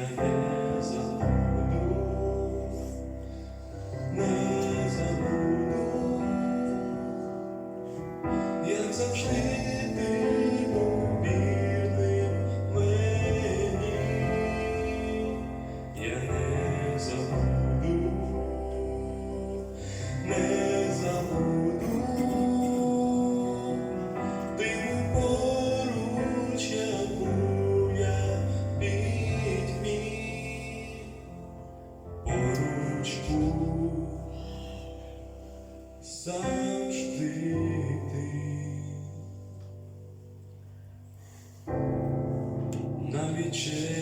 heaven. завжди ти. Навіть через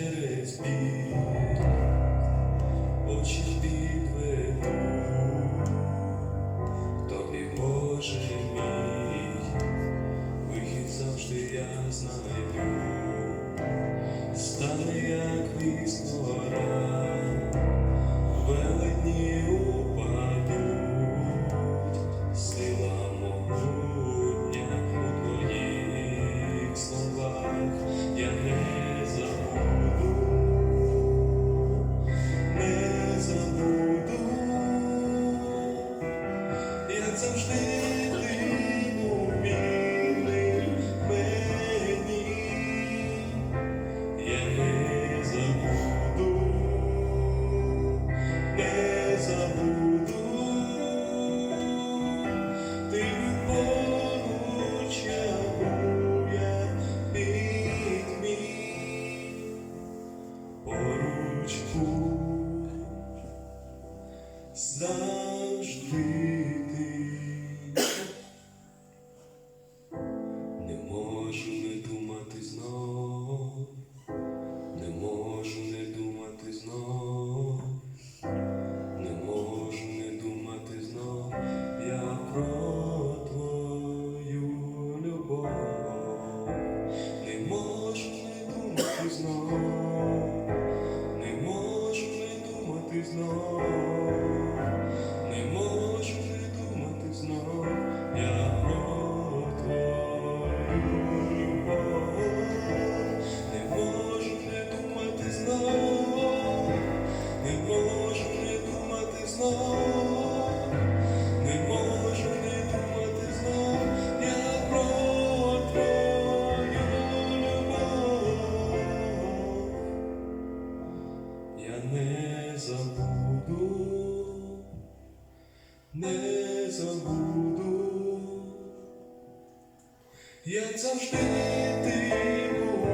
знов, не можу вже думати знов, я про твою любов, не можу вже думати знов, не можу вже думати знов, не можу вже думати знов, я про я не забуду, не забуду, як завжди ти був.